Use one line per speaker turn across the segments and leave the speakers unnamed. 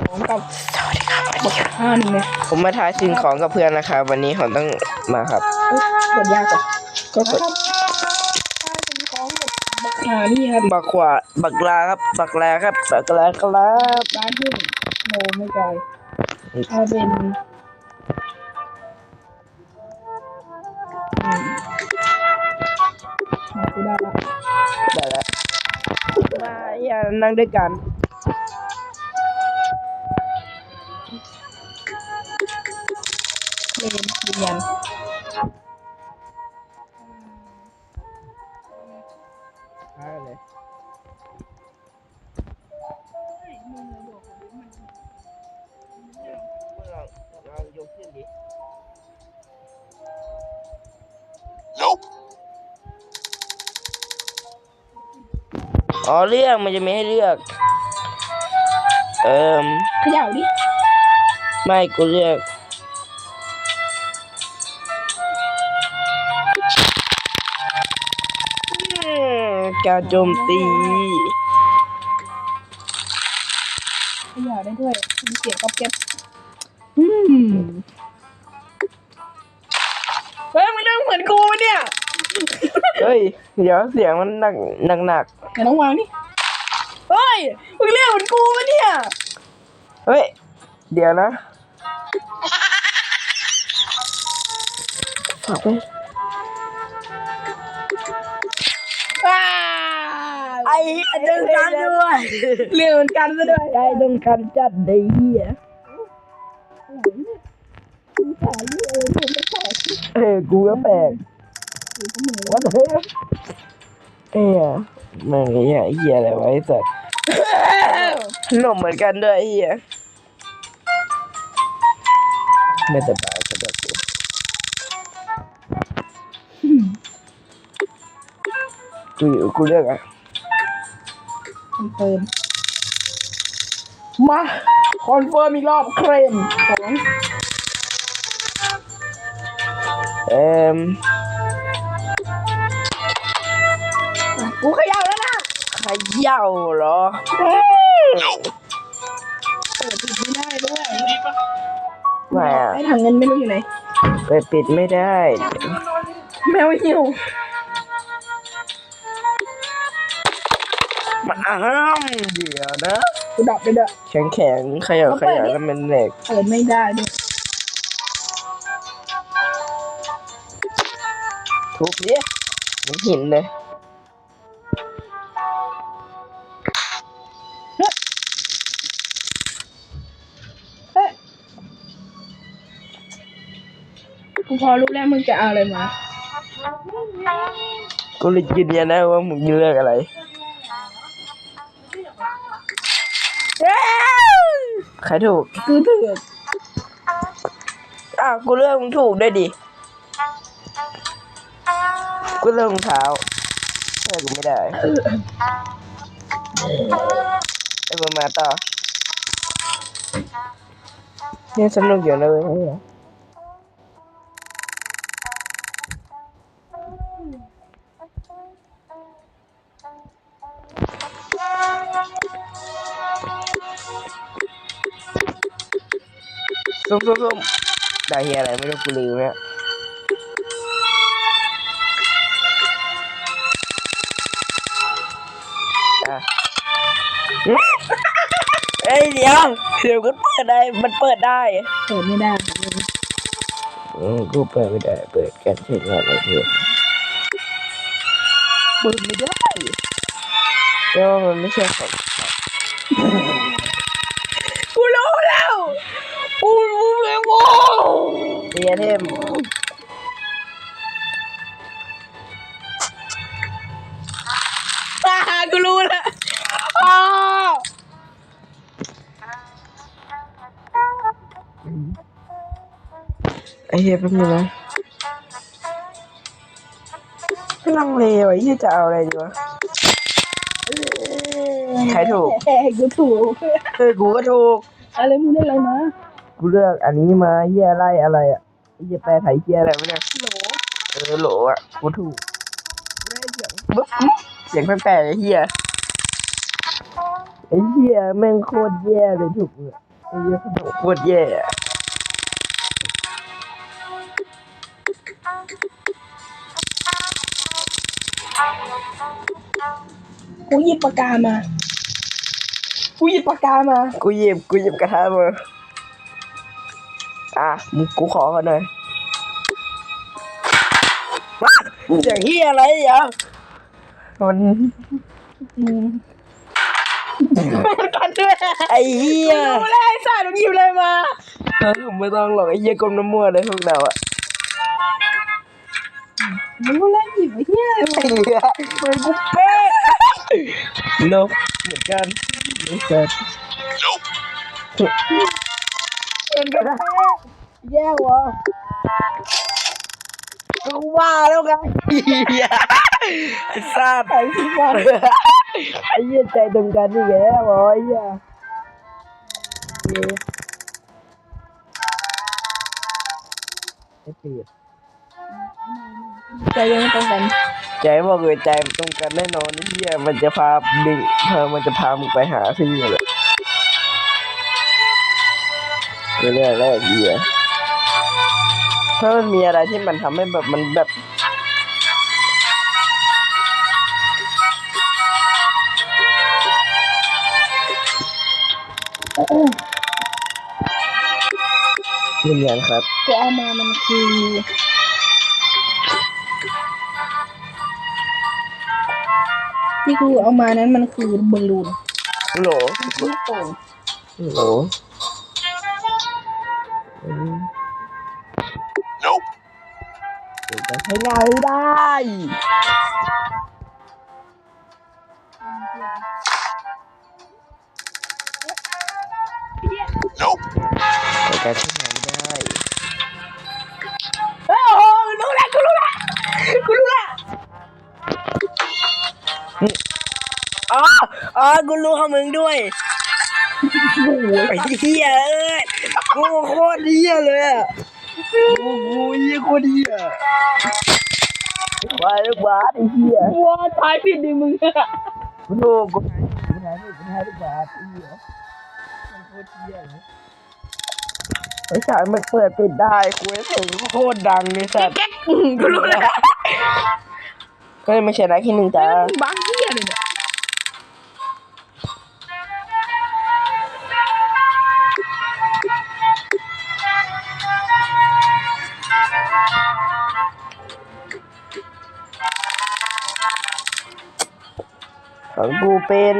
ของกับบักห้าหนึ่งเลย
ผมมาทายสิ่งของกับเพื่อนนะครับ วันนี้ผมต้องมาครับ
เอ้ยกดยากก่อนก็กดถ้าเป็นของกับบักหานี่ครับ
บักขวาบักลาครับบักลาครับบักลาครับ
ร้านที่โมไม่ไกลถ้าเป็นอืมมากูได้ละ
ได้แล้วมาอย่านั่งด้วยกัน
เลนยืนยัน
ได้เลยเรายกขึ้นดิอ๋อเลือกมันจะไม่ให้เลือก เอิม
เขย่าดิ
ไม่กูเลือก การโจมตี
เขย่าได้ด้วย มีเสียงก๊อบแก๊บอืมเฮ้ยมันเรื่องเหมือนกูปะเนี่ย
เฮ้ย เดี๋ยวเสียงมันหนักหนักหนัก
ไหนต้องวางดิเฮ้ยมึงเรียกเหมือนกูปะเนี่ย
เฮ้ย เดี๋ยวนะฝากไว้ ไอ้เดินกันด้วย
เรียกเหมือนกันซะด้วย
ไอ้ดงกันจัดได้เหี้ยเออกูก็แปลกว่าแต่เฮ้ยเอ้ยแม่งไอ้เหี้ยไอ้เหี้ยอะไรวะไอ้สัสขนมเหมือนกันด้วยไอ้เหี้ยไม่สบายสำหรับกูกูอยู่กูเลือกอะ
คอนเฟิร์มมาคอนเฟิร์มอีกรอบเครมของ
เอ่ม
กูเขย่าแล้วนะ
ขย่าเหรอ
เปิดปิดไม่ได้ด้วย
แหม่
ไอ้ถังเงินไม่รู้อยู่ไหน
เปิดปิดไม่ได้
แมวหิว
มาอ้ามเดี๋ยวนะ
กูดับไปเด้อ
แข็งแข็งๆขยับขยับแล้วมันเหล็ก
เปิดไม่ได้ด้วย
ทุบเนี่ยมันหินเลย
เฮ้ยกูพอรู้แล้วมึงจะเอาอะไรมา
กูเลยยืนยันนะว่ามึงเลือกอะไร ใครถูก
กูเถือก
อ้าวกูเลือกมึงถูกด้วยดิ กูเลือกรองเท้าใช่กูไม่ได้ไอ้ปมาต่อเนี่ยสนุกอยู่นะเว้ย ส้มส้มส้มได้เฮียอะไรไม่รู้กูลืมเนี่ยอะเอ้ยเดี๋ยวเดี๋ยวกูเปิดได้ มันเปิดได้
เปิดไม่ได้
อืมกูเปิดไม่ได้ เปิดกันใช้งานอะไรเถอะเปิดไม่ได้เพราะว่ามันไม่ใช่ของ
กูรู้แล้ว กูรู้แล้วโว้
เรียนเทม
อ่ากูรู้แล้วอ้าว
ไอ้เหี้ยแป๊บนึงนะก็ลังเลว่ะไอ้เหี้ยจะเอาอะไรดีวะใครถูก
แหมกูถูก
เออกูก็ถูก
อะไรมึงได้อะไรมา
กูเลือกอันนี้มาเหี้ยไล่อะไรอะไอ้เหี้ยแปลไทยเหี้ยอะไรวะเนี่ย
โหล
เออโหลอะกูถูกเสียงบึ๊บเสียงแปลกๆไอ้เหี้ยไอ้เหี้ยแม่งโคตรแย่เลยถูกเลยไอ้เหี้ยขนมโคตรแย่อะ
กูหยิบปากกามา กูหยิบปากกามา
กูหยิบกูหยิบกระทะมา อะมึงกูขอเขาหน่อยว้าอย่างเหี้ยอะไรอะมัน
อืมกันด้วย
ไอ้เหี้ย
รู้แล้วไอ้สัตว์มึงหยิบอะไรมา
เออไม่ต้องหรอกไอ้เหี้ยกลมน้ำมัวเลยพวกเราอะ
มึงรู้แล้วหยิบไอ้เหี้ยอะไรมา
ไอ้เหี้ยมันกูเป๊ะนกเหมือนกันไอ้สัส
เป็นกันได้
แย่วะกูว่าแล้วไงเหี้ยไอ้สัส
ไอ้ที่ว่า
ไอ้เหี้ยใจตรงกันนี่แกวะไอ้เหี้ยไอ้เปีย
ใจยังไม่ตรงกัน
ใจบอกเลยใจมันตรงกันแน่นอนไอ้เหี้ยมันจะพาดึงเธอมันจะพามึงไปหาที่เลย เรื่องแรกเหี้ยถ้ามันมีอะไรที่มันทำให้แบบมันแบบยืนยันครับ
กูเอามามันคือที่กูเอามานั้นมันคือบอลลูน
โหล
ลูกโป่ง
โหล จะใช้งานไม่ได้ในการใช้งานไม่ได้
เอ้ยโอ้โหรู้แล้วกูรู้แล้วกูรู้แล้ว
อ๋อ อ๋อ กูรู้ของมึงด้วย
โอ้โห
ไอ้เหี้ยเอ้ยกูโคตรเหี้ยเลยอะกูกูเหี้ยโคตรเหี้ยว้ายลูกบาสไอ้เหี้ย
ว้าตายผิดดิมึงอะ
กูดูกูกูถ่ายรูปกูถ่ายรูปบาสไอ้เหี้ยมันโคตรเหี้ยเลยไอ้ฉายมันเปิดปิดได้คุยเสียงโคตรดังเลยสัตว์
แก๊กกูรู้แล้ว
ก็ไม่ใช่นะที่หนึ่งจ้า
บ้าเหี้ยเลยเนี่ย
ของกูเป็น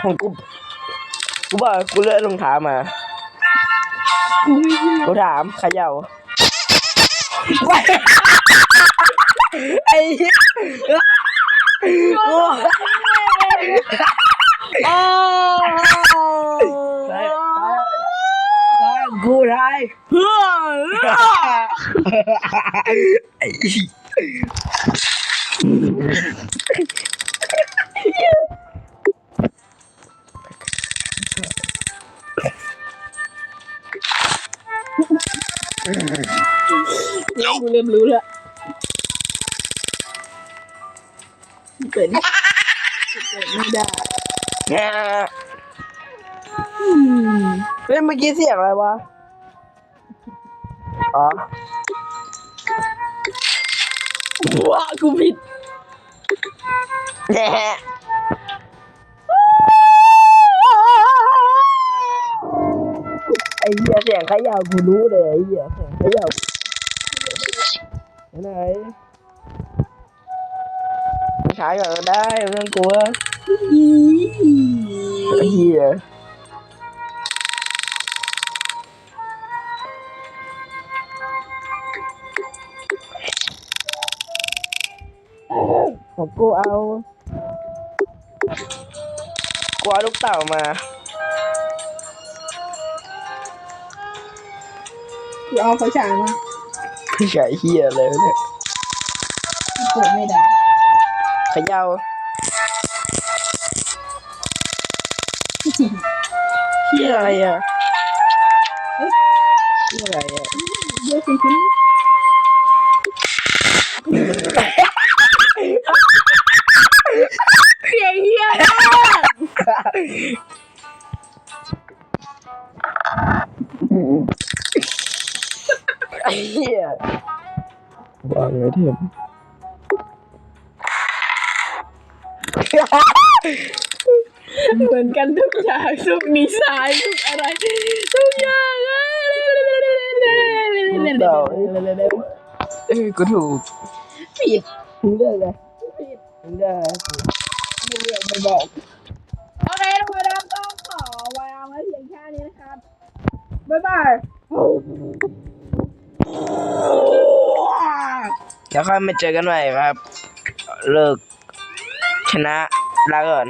ของกูกูบอกกูเลือกรองเท้ามา
กู
ถามเขย่าวไอ้โอ้กูไทย
เฮ้
อ
กูเริ่มรู้แล้วเป็นเป็นไม่ได้
แง่
อืม
เฮ้ยเมื่อกี้เสียงอะไรวะ อ๋อ
ว้ากูผิด
แง่ไอ้เหี้ยเสียงเขย่ากูรู้เลยไอ้เหี้ยเสียงเขย่าไหนขายก่อนก็ได้ไม่ต้องกลัวไอ้เหี้ย ของกูเอากูเอาลูกเต่ามา
กูเอาไฟฉายมา
พี่ชายเฮียเลยเนี่ย
กูเปิดไม่ได้
เขย่าเฮียอะไรอะเฮียอะไรอะ
เยอะคุณคุณเสียง เฮียมาก
ไอ้เหี้ยวางไว้เถอะ
เหมือนกันทุกอย่างทุกนิสัยทุกอะไร ทุกอย่าง
เอ้ยกูถูก
ผิด
มึงได้เลย
ผิด
มึงได้
ไม่เรียกไม่บอก โอเคทุกคนนะครับต้องขอวางไว้เพียงแค่นี้นะครับ บ๊ายบาย
แล้วค่อยมาเจอกันใหม่ครับ เลิกชนะลาก่อน